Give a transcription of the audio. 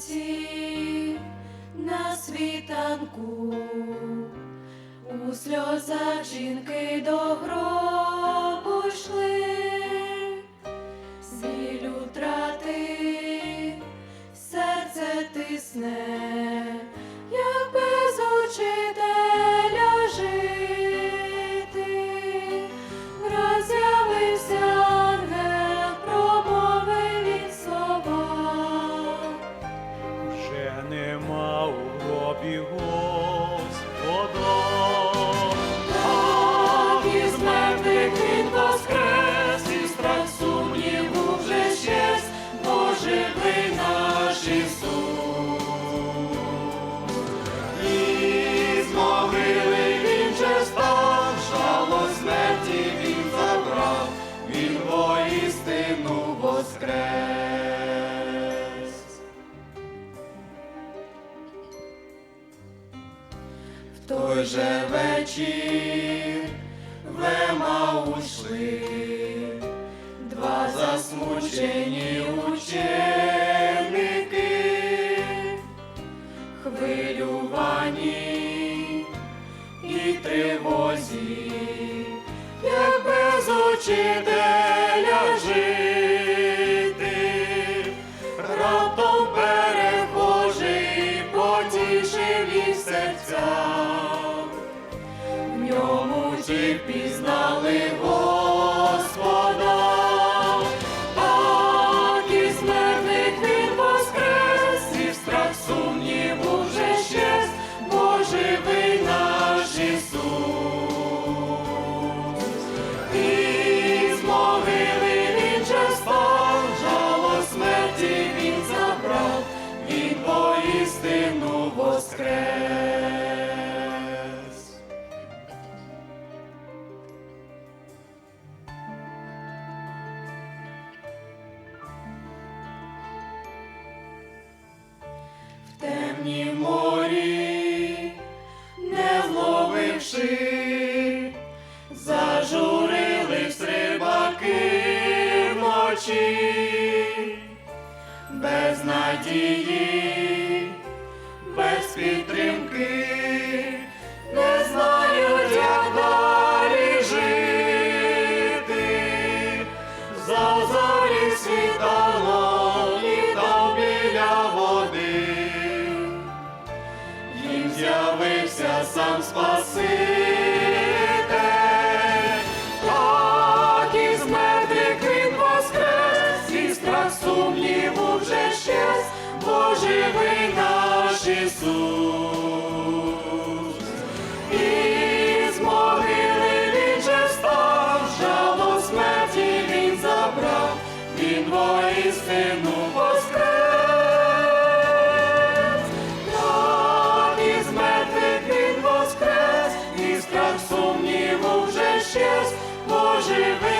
вранці на світанку, у сльозах жінки до гробу Господа. Так із мертвих він воскрес, і страх сумніву вже щез, бо наш Ісус. І з він же став, жало смерті він забрав, він воістину воскрес. Той же вечір. В Емаус йшли два засмучені ученики, воскрес. В темнім морі, не вловивши, зажурили рибаки вночі, без надії, Спаситель, так і з він воскрес, і страх сумніву вже щез, наш Ісус. І з могили він же став, жало смерті він забрав, він воістину delivery.